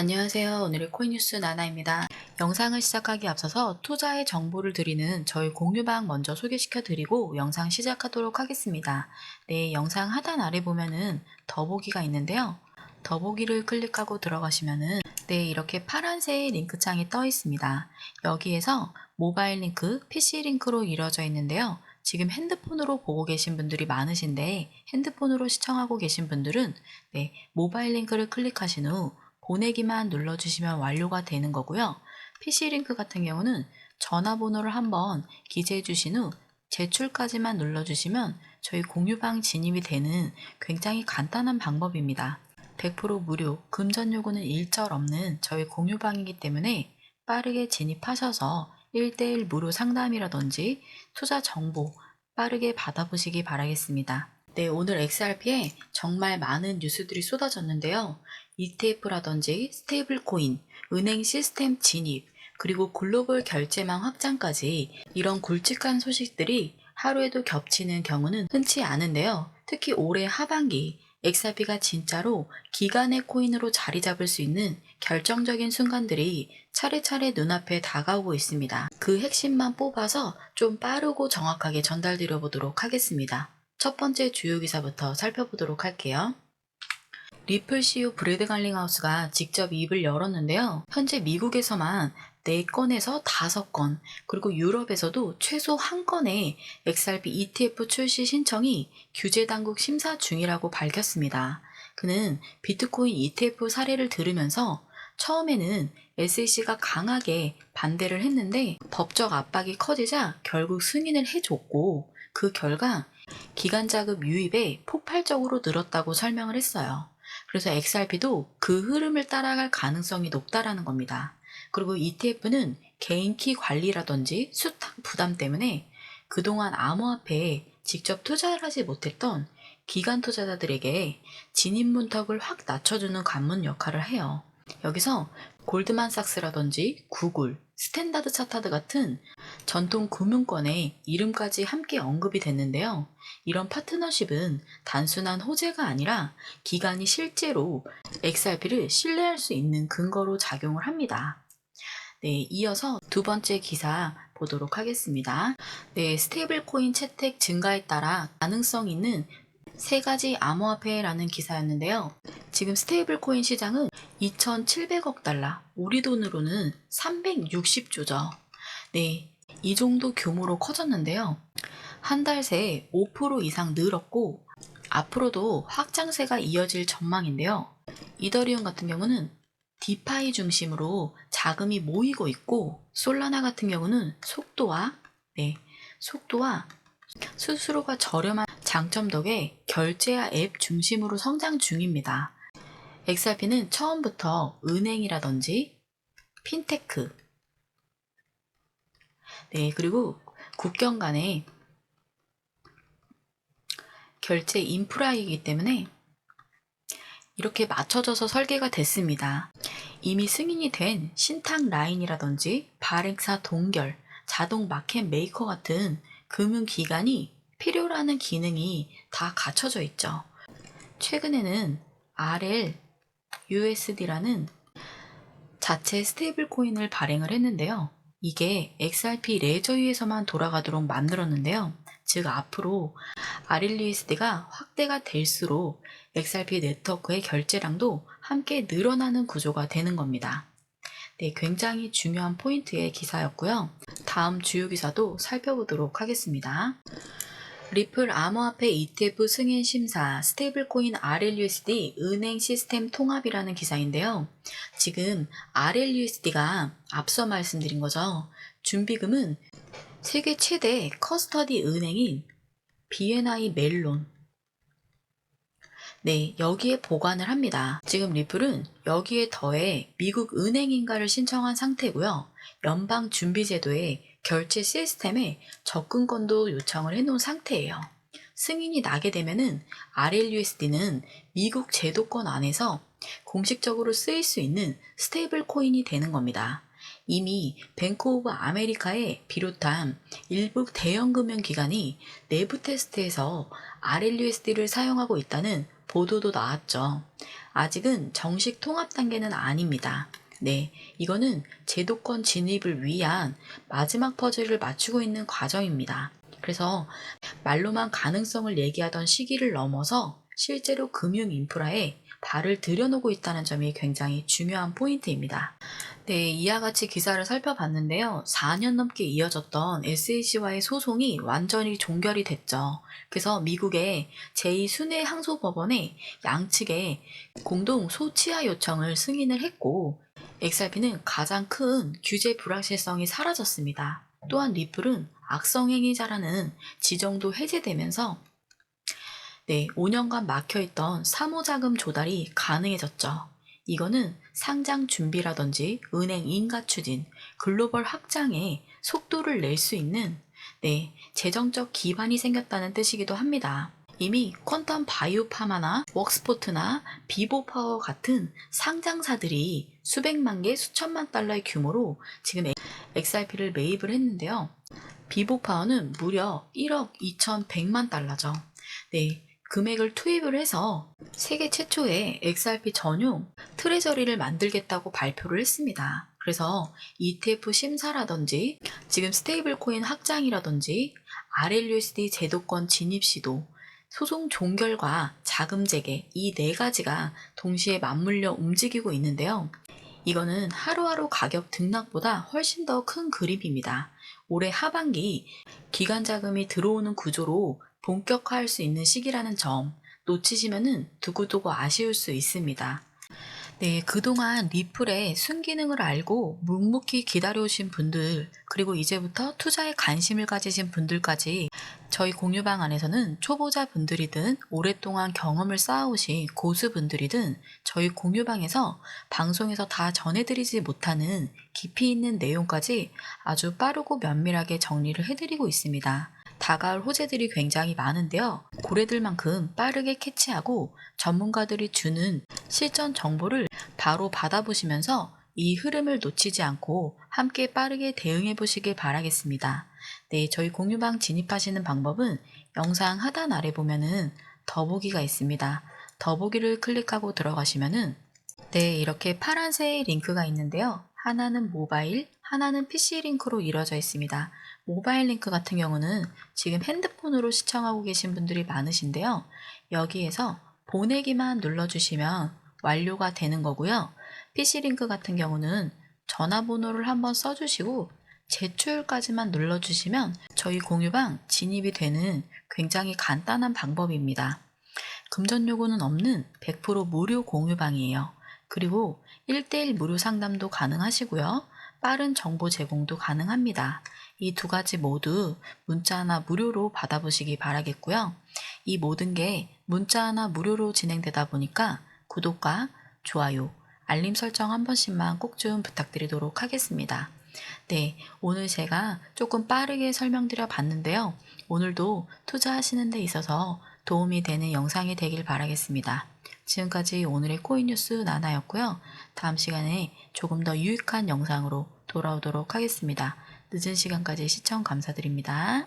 안녕하세요. 오늘의 코인뉴스 나나입니다. 영상을 시작하기 앞서서 투자의 정보를 드리는 저희 공유방 먼저 소개시켜 드리고 영상 시작하도록 하겠습니다. 네, 영상 하단 아래 보면은 더보기가 있는데요. 더보기를 클릭하고 들어가시면은 네, 이렇게 파란색 링크 창이 떠 있습니다. 여기에서 모바일 링크, PC 링크로 이루어져 있는데요. 지금 핸드폰으로 보고 계신 분들이 많으신데 핸드폰으로 시청하고 계신 분들은 네, 모바일 링크를 클릭하신 후 보내기만 눌러주시면 완료가 되는 거고요. PC 링크 같은 경우는 전화번호를 한번 기재해 주신 후 제출까지만 눌러주시면 저희 공유방 진입이 되는 굉장히 간단한 방법입니다. 100% 무료, 금전 요구는 일절 없는 저희 공유방이기 때문에 빠르게 진입하셔서 1대1 무료 상담이라든지 투자 정보 빠르게 받아보시기 바라겠습니다. 네, 오늘 XRP에 정말 많은 뉴스들이 쏟아졌는데요. ETF라든지 스테이블 코인, 은행 시스템 진입, 그리고 글로벌 결제망 확장까지 이런 굵직한 소식들이 하루에도 겹치는 경우는 흔치 않은데요. 특히 올해 하반기 XRP가 진짜로 기간의 코인으로 자리 잡을 수 있는 결정적인 순간들이 차례차례 눈앞에 다가오고 있습니다. 그 핵심만 뽑아서 좀 빠르고 정확하게 전달드려 보도록 하겠습니다. 첫 번째 주요 기사부터 살펴보도록 할게요. 리플 CEO 브래드 갈링하우스가 직접 입을 열었는데요. 현재 미국에서만 4건에서 5건, 그리고 유럽에서도 최소 1건의 XRP ETF 출시 신청이 규제 당국 심사 중이라고 밝혔습니다. 그는 비트코인 ETF 사례를 들으면서 처음에는 SEC가 강하게 반대를 했는데 법적 압박이 커지자 결국 승인을 해줬고 그 결과 기간 자금 유입에 폭발적으로 늘었다고 설명을 했어요. 그래서 XRP도 그 흐름을 따라갈 가능성이 높다라는 겁니다. 그리고 ETF는 개인 키 관리라든지 수탁 부담 때문에 그동안 암호화폐에 직접 투자를 하지 못했던 기관 투자자들에게 진입 문턱을 확 낮춰주는 관문 역할을 해요. 여기서 골드만삭스라든지 구글, 스탠다드 차타드 같은 전통 금융권의 이름까지 함께 언급이 됐는데요. 이런 파트너십은 단순한 호재가 아니라 기관이 실제로 XRP를 신뢰할 수 있는 근거로 작용을 합니다. 네, 이어서 두 번째 기사 보도록 하겠습니다. 네, 스테이블 코인 채택 증가에 따라 가능성 있는 세 가지 암호화폐라는 기사였는데요. 지금 스테이블 코인 시장은 2,700억 달러, 우리 돈으로는 360조죠. 네, 이 정도 규모로 커졌는데요. 한 달 새에 5% 이상 늘었고, 앞으로도 확장세가 이어질 전망인데요. 이더리움 같은 경우는 디파이 중심으로 자금이 모이고 있고, 솔라나 같은 경우는 속도와, 네, 속도와 수수료가 저렴한 장점 덕에 결제와 앱 중심으로 성장 중입니다. XRP는 처음부터 은행이라든지 핀테크, 네, 그리고 국경 간의 결제 인프라이기 때문에 이렇게 맞춰져서 설계가 됐습니다. 이미 승인이 된 신탁 라인이라든지 발행사 동결, 자동 마켓 메이커 같은 금융기관이 필요로 하는 기능이 다 갖춰져 있죠. 최근에는 RL USD라는 자체 스테이블 코인을 발행을 했는데요. 이게 XRP 레저위에서만 돌아가도록 만들었는데요. 즉 앞으로 RLUSD가 확대가 될수록 XRP 네트워크의 결제량도 함께 늘어나는 구조가 되는 겁니다. 네, 굉장히 중요한 포인트의 기사였고요. 다음 주요 기사도 살펴보도록 하겠습니다. 리플 암호화폐 ETF 승인 심사 스테이블코인 RLUSD 은행 시스템 통합이라는 기사인데요. 지금 RLUSD가 앞서 말씀드린 거죠. 준비금은 세계 최대 커스터디 은행인 BNI 멜론 네, 여기에 보관을 합니다. 지금 리플은 여기에 더해 미국 은행인가를 신청한 상태고요. 연방준비제도의 결제 시스템에 접근권도 요청을 해놓은 상태예요. 승인이 나게 되면은 RLUSD는 미국 제도권 안에서 공식적으로 쓰일 수 있는 스테이블 코인이 되는 겁니다. 이미 뱅크 오브 아메리카에 비롯한 일부 대형 금융기관이 내부 테스트에서 RLUSD를 사용하고 있다는 보도도 나왔죠. 아직은 정식 통합 단계는 아닙니다. 네, 이거는 제도권 진입을 위한 마지막 퍼즐을 맞추고 있는 과정입니다. 그래서 말로만 가능성을 얘기하던 시기를 넘어서 실제로 금융 인프라에 발을 들여놓고 있다는 점이 굉장히 중요한 포인트입니다. 네, 이와 같이 기사를 살펴봤는데요. 4년 넘게 이어졌던 SAC와의 소송이 완전히 종결이 됐죠. 그래서 미국의 제2순회 항소법원에 양측에 공동 소치하 요청을 승인을 했고, XRP는 가장 큰 규제 불확실성이 사라졌습니다. 또한 리플은 악성행위자라는 지정도 해제되면서 네, 5년간 막혀있던 사모자금 조달이 가능해졌죠. 이거는 상장 준비라든지 은행 인가 추진, 글로벌 확장에 속도를 낼 수 있는 네, 재정적 기반이 생겼다는 뜻이기도 합니다. 이미 퀀텀 바이오파마나 웍스포트나 비보파워 같은 상장사들이 수백만 개, 수천만 달러의 규모로 지금 XRP를 매입을 했는데요. 비보파워는 무려 1억 2,100만 달러죠. 네, 금액을 투입을 해서 세계 최초의 XRP 전용 트레저리를 만들겠다고 발표를 했습니다. 그래서 ETF 심사라든지 지금 스테이블 코인 확장이라든지 RLUSD 제도권 진입 시도 소송 종결과 자금 재개 이 네 가지가 동시에 맞물려 움직이고 있는데요. 이거는 하루하루 가격 등락보다 훨씬 더 큰 그림입니다. 올해 하반기 기관 자금이 들어오는 구조로 본격화할 수 있는 시기라는 점 놓치시면은 두고두고 아쉬울 수 있습니다. 네, 그동안 리플의 순기능을 알고 묵묵히 기다려오신 분들, 그리고 이제부터 투자에 관심을 가지신 분들까지 저희 공유방 안에서는 초보자 분들이든 오랫동안 경험을 쌓아오신 고수분들이든 저희 공유방에서 방송에서 다 전해드리지 못하는 깊이 있는 내용까지 아주 빠르고 면밀하게 정리를 해드리고 있습니다. 다가올 호재들이 굉장히 많은데요. 고래들만큼 빠르게 캐치하고 전문가들이 주는 실전 정보를 바로 받아보시면서 이 흐름을 놓치지 않고 함께 빠르게 대응해 보시길 바라겠습니다. 네, 저희 공유방 진입하시는 방법은 영상 하단 아래 보면은 더보기가 있습니다. 더보기를 클릭하고 들어가시면은 네, 이렇게 파란색 링크가 있는데요. 하나는 모바일, 하나는 PC 링크로 이루어져 있습니다. 모바일 링크 같은 경우는 지금 핸드폰으로 시청하고 계신 분들이 많으신데요. 여기에서 보내기만 눌러주시면 완료가 되는 거고요. PC 링크 같은 경우는 전화번호를 한번 써주시고 제출까지만 눌러주시면 저희 공유방 진입이 되는 굉장히 간단한 방법입니다. 금전 요구는 없는 100% 무료 공유방이에요. 그리고 1대1 무료 상담도 가능하시고요. 빠른 정보 제공도 가능합니다. 이 두 가지 모두 문자 하나 무료로 받아보시기 바라겠고요. 이 모든 게 문자 하나 무료로 진행되다 보니까 구독과 좋아요, 알림 설정 한 번씩만 꼭 좀 부탁드리도록 하겠습니다. 네, 오늘 제가 조금 빠르게 설명드려 봤는데요. 오늘도 투자하시는 데 있어서 도움이 되는 영상이 되길 바라겠습니다. 지금까지 오늘의 코인 뉴스 나나였고요. 다음 시간에 조금 더 유익한 영상으로 돌아오도록 하겠습니다. 늦은 시간까지 시청 감사드립니다.